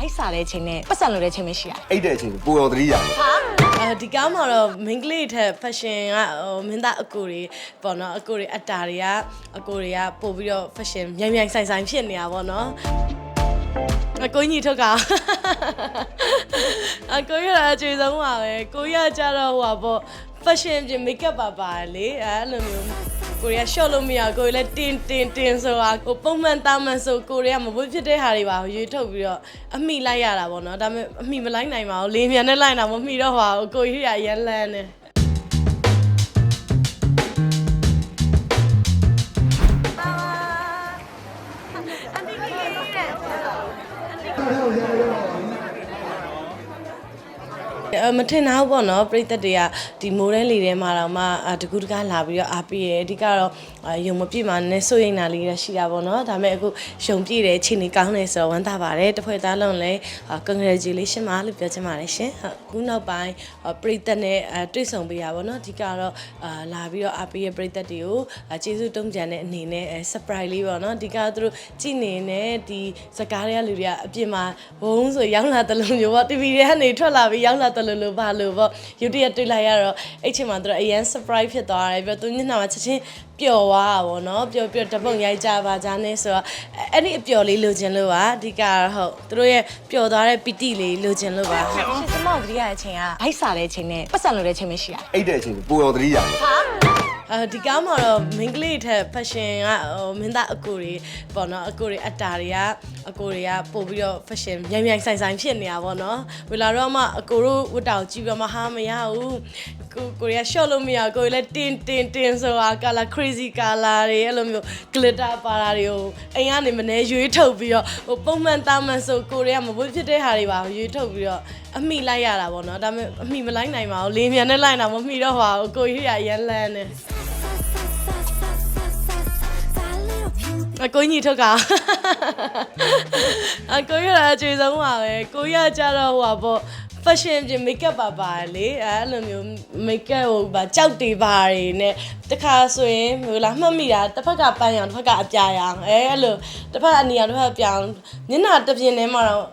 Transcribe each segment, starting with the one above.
ဘိုက်စားတဲ့အချိန်နဲ့ပတ်စံလိုတဲ့အချိန်ပဲရှိရတယ်အိတ်တဲ့အချိန်ပိုတော်သတိရမယ် အဲဒီကားမှာတော့ main ကလေးထက် fashion ကဟိုမင်းသားအကိုတွေပေါ့နော်အကိုတွေအတာတွေကအကိုတွေကပို့ပြီးတော့ fashion မြိုင်မြိုင်ဆိုင်ဆိုင်ဖြစ်နေတာပေါ့နော် အကိုကြီးထုတ်ကောင်အကိုရအကျွေးဆုံးပါပဲကိုရကြတော့ဟိုပါပေါ့ fashion ပြင် makeup ပါပါတယ်လေအဲ့လိုမျိုးကိုရီးယား short လို့မရဘူးကိုရီးလည်းတင်တင်တင်ဆိုတာဟိုပုံမှန်တာမန်ဆိုကိုရီးယားမပွေးဖြစ်တဲ့ဟာတွေပါရွေးထုတ်ပြီးတော့အမိလိုက်ရတာပေါ့နော်ဒါပေမဲ့အမိမလိုက်နိုင်ပါဘူးလေးမြန်နဲ့လိုက်တာမမိတော့ပါဘူးကိုရီးယားရန်လန်းနေအ မထင်တော့ပေါ့နော်ပြိသက်တွေကဒီမိုးတဲလေထဲမှာတော့မှအာတကူတကားလာပြီးတော့အားပေးတယ်အဓိကတော့အာယုံမပြည့်မှာနည်းစိုးရိမ်တာလေးရရှိတာပေါ့နော်ဒါပေမဲ့အခုယုံပြည့်တယ်ချိန်နေကောင်းတယ်ဆိုတော့ဝမ်းသာပါတယ်တစ်ဖွဲ့သားလုံးလည်းအာ congratulation ပါလို့ပြောချင်ပါတယ်ရှင်ဟုတ်အခုနောက်ပိုင်းအာပြိသက်နဲ့အာတွေ့ဆုံပေးရပါပေါ့နော်အဓိကတော့အာလာပြီးတော့အားပေးရပြိသက်တွေကိုအာကျေးဇူးတုံးကြံတဲ့အနေနဲ့အဲ surprise လေးပေါ့နော်အဓိကသူတို့ကြည်နေတဲ့ဒီစကားတွေကလူတွေကအပြင်မှာဘုံဆိုရောက်လာတဲ့လူမျိုးပေါ့ TV တွေကနေထွက်လာပြီးရောက်လာတဲ့လူလိုပါလို့ပေါ့ YouTube တွေ့လိုက်ရတော့အဲ့ချိန်မှာသူတို့အရန် surprise ဖြစ်သွားတယ်ပြီးတော့သူညနာမှာချက်ချင်းပျော်သွားတာပေါ့နော်ပျော်ပျော်တပုံရိုက်ကြပါကြနဲ့ဆိုတော့အဲ့ဒီအပျော်လေးလိုချင်လို့ပါအဓိကတော့ဟုတ်သူတို့ရဲ့ပျော်သွားတဲ့ပီတိလေးလိုချင်လို့ပါဟုတ်ရှင်စမောက်သတိရတဲ့အချိန်ကဘိုက်စားတဲ့အချိန်နဲ့ပတ်စံလိုတဲ့အချိန်ပဲရှိရတယ်အိတ်တဲ့အချိန်ပိုတော်သတိရမယ်အဲ ဒီကားမှာတော့ main ကလေးထက် fashion ကဟိုမင်းသားအကိုတွေပေါ့နော်အကိုတွေအတာတွေကအကိုတွေကပို့ပြီးတော့ fashion မြိုင်မြိုင်ဆိုင်ဆိုင်ဖြစ်နေတာပေါ့နော်ဝလာတော့မှအကိုတို့ဝတ်တောင်ကြည့်ပြီးမှဟာမရဘူးကိုကိုရီးယား short လို့မရဘူးကိုရီးလည်းတင်တင်တင်ဆိုတာ color crazy color တွေအဲ့လိုမျိုး glitter ပါတာတွေကိုအိမ်ကနေမနေရွေးထုတ်ပြီးတော့ဟိုပုံမှန်တာမန်ဆိုကိုရီးယားမပွေးဖြစ်တဲ့ဟာတွေပါရွေးထုတ်ပြီးတော့အမိလိုက်ရတာပေါ့နော်ဒါပေမဲ့အမိမလိုက်နိုင်ပါဘူးလေးမြန်နဲ့လိုက်တာမမိတော့ပါဘူးကိုရီးယားရန်လန်းနေ အကိုကြီးထုတ်ကောင်အကိုရအကျွေးဆုံးပါပဲကိုရကြတော့ဟိုပါပေါ့ fashion ပြင် makeup ပါပါတယ်လေအဲ့လိုမျိုး makeup ဟိုပါကြောက်တေပါတွေနဲ့တခါဆိုရင်ဟိုလာမှတ်မိတာတစ်ဖက်ကပန်းရောင်တစ်ဖက်ကအပြာရောင်အဲအဲ့လိုတစ်ဖက်အနေရောင်တစ်ဖက်ကပြောင်ညနာတစ်ပြင်းထဲမှာတော့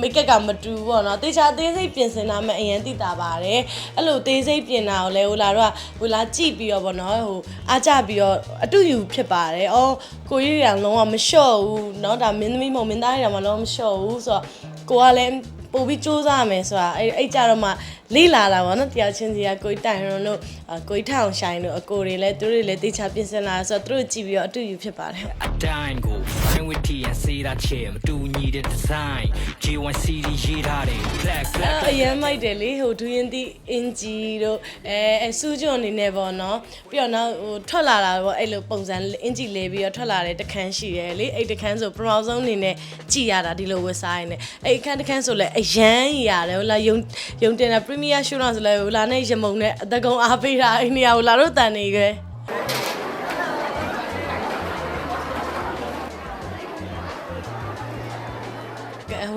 မိတ်ကပ်ကမတူဘူးပေါ့နော်တေချာသေးစိတ်ပြင်ဆင်တာမှအရင်သိတာပါတယ်အဲ့လိုသေးစိတ်ပြင်တာကိုလည်းဟိုလာတော့ဟိုလာကြည့်ပြီးတော့ပေါ့နော်ဟိုအားကြပြီးတော့အတူယူဖြစ်ပါတယ်အော်ကိုကြီးတွေကလုံးဝမလျှော့ဘူးเนาะဒါမင်းသမီးမဟုတ်မင်းသားတွေကမှလုံးဝမလျှော့ဘူးဆိုတော့ကိုကလည်းပို့ပြီးစူးစမ်းမယ်ဆိုတာအဲ့အဲ့ကြတော့မှလေးလာတာပေါ့နော်တရားချင်းစီကကိုကြီးတိုင်ရွန်တို့အာကိုကြီးထောင်ဆိုင်တို့အကိုတွေလည်းသူတို့တွေလည်းတေချာပြင်ဆင်လာဆိုတော့သူတို့ကြည့်ပြီးတော့အတူယူဖြစ်ပါတယ် အ တိုင်းကို fine with tea and say that chair မတူညီတဲ့ design J1 CD ရေးထားတယ် black black အရန်မိုက်တယ်လေဟိုဒူရင်တီအင်ဂျီတို့အဲအဲစူးကျွန်းအနေနဲ့ပေါ့နော်ပြီးတော့နောက်ဟိုထွက်လာတာပေါ့အဲ့လိုပုံစံအင်ဂျီလဲပြီးတော့ထွက်လာတဲ့တခန်းရှိတယ်လေအဲ့တခန်းဆိုပထမဆုံးအနေနဲ့ကြည်ရတာဒီလိုဝက်ဆိုင်နဲ့အဲ့အခန်းတခန်းဆိုလဲအရန်ကြီးရတယ်ဟိုလာယုံယုံတင်တာ premier show တော့ဆိုလဲဟိုလာနဲ့ရမုံနဲ့အတကုံအားပေးတာအဲ့နေရာဟိုလာတော့တန်နေကြ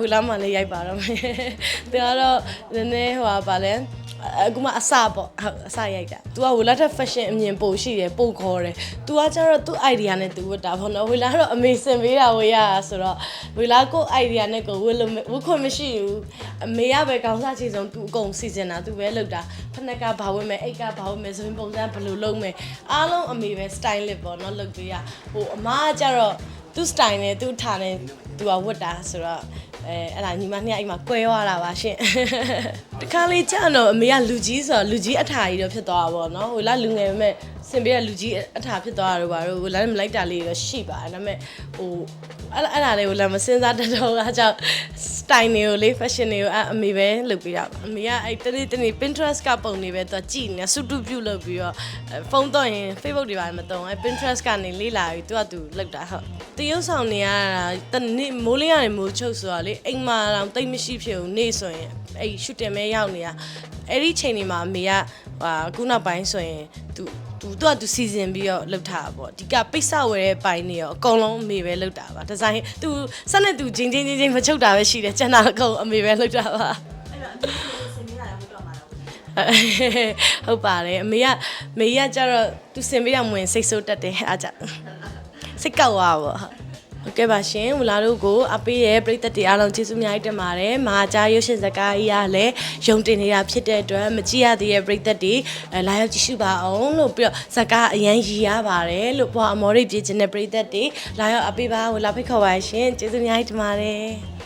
တယ် ကဲဟိုလာမှလည်းရိုက်ပါတော့မယ်။သူကတော့နည်းနည်းဟိုပါလဲအခုမှအစပေါ့ဟုတ်အစရိုက်တာ။ तू ကဟိုလာထက် fashion အမြင်ပို့ရှိတယ်ပို့ခေါ်တယ်။ तू ကကျတော့သူ့ idea နဲ့ तू ဝတ်တာပေါ့နော်။ဟိုလာတော့အမေစင်ပေးတာဝေးရတာဆိုတော့ဟိုလာကို idea နဲ့ကိုဝတ်လို့ဝတ်ခွင့်မရှိဘူး။အမေကပဲခေါင်းစားချေဆုံး तू အကုန်စီစဉ်တာ तू ပဲလုပ်တာ။ဖနက်ကဘာဝတ်မယ်အိတ်ကဘာဝတ်မယ်ဆိုရင်ပုံစံဘယ်လိုလုပ်မယ်အားလုံးအမေပဲ stylist ပေါ့နော်လုပ်ပေးရ။ဟိုအမကကျတော့သူ့ style နဲ့သူ့ထားနဲ့ तू ကဝတ်တာဆိုတော့ အဲအဲ့ဒါညီမနှစ်ယောက်အိမ်မှာကွဲသွားတာပါရှင်တခါလေကြာတော့အမေကလူကြီးဆိုတော့လူကြီးအထာကြီးတော့ဖြစ်သွားတာပေါ့နော်ဟိုလာလူငယ်ပဲမဲ့ စင်ပေးတဲ့လူကြီးအထာဖြစ်သွားတာတော့ဘာလို့ဟိုလာမလိုက်တာလေးတော့ရှိပါတယ်ဒါပေမဲ့ဟိုအဲ့အဲ့ဒါလေးကိုလည်းမစင်စားတတ်တော့ကကြောင့် style တွေကိုလေ fashion တွေကိုအအမေပဲလုပ်ပေးရပါအမေကအဲ့တနေ့တနေ့ Pinterest ကပုံတွေပဲသူကြည့်နေစုတူပြုတ်လုပ်ပြီးတော့ဖုန်းတော့ရင် Facebook တွေပါမတုံးအဲ့ Pinterest ကနေလေးလာပြီးသူကသူလုပ်တာဟုတ်တရုပ်ဆောင်နေရတာတနေ့မိုးလေးရတယ်မိုးချုပ်ဆိုတော့လေအိမ်မှာတော့တိတ်မရှိဖြစ်ဘူးနေ့ဆိုရင် အဲ့ရှူတင်မဲရောက်နေတာအဲ့ဒီချိန်တွေမှာအမေကဟာခုနောက်ပိုင်းဆိုရင်သူသူသူကသူစီစဉ်ပြီးတော့လှုပ်ထားတာပေါ့ဒီကပိတ်ဆဝယ်တဲ့ပိုင်းတွေရောအကုန်လုံးအမေပဲလှုပ်တာပါဒီဇိုင်းသူစက်နဲ့သူဂျင်းချင်းချင်းချင်းမချုပ်တာပဲရှိတယ်ကျန်တာအကုန်အမေပဲလှုပ်တာပါဟုတ်ပါတယ်အမေကမေကကြတော့သူစင်ပေးရမဝင်စိတ်ဆိုးတက်တယ်အားကြောင့်စိတ်ကောက်သွားပါပေါ့ ဟုတ်ဟုတ်ကဲ့ပါရှင်ဝလာတို့ကိုအပေးရဲ့ပရိသတ်တွေအားလုံးကျေးဇူးအများကြီးတင်ပါတယ်။မဟာကြားရုပ်ရှင်ဇာတ်ကားကြီးကလည်းယုံတင်နေတာဖြစ်တဲ့အတွက်မကြည့်ရသေးတဲ့ပရိသတ်တွေအဲလာရောက်ကြည့်ရှုပါအောင်လို့ပြီးတော့ဇာတ်ကားအရန်ရည်ရပါတယ်လို့ဘွာအမော်ရိပ်ပြည့်ခြင်းတဲ့ပရိသတ်တွေလာရောက်အပေးပါဝလာဖိတ်ခေါ်ပါရှင်ကျေးဇူးအများကြီးတင်ပါတယ်။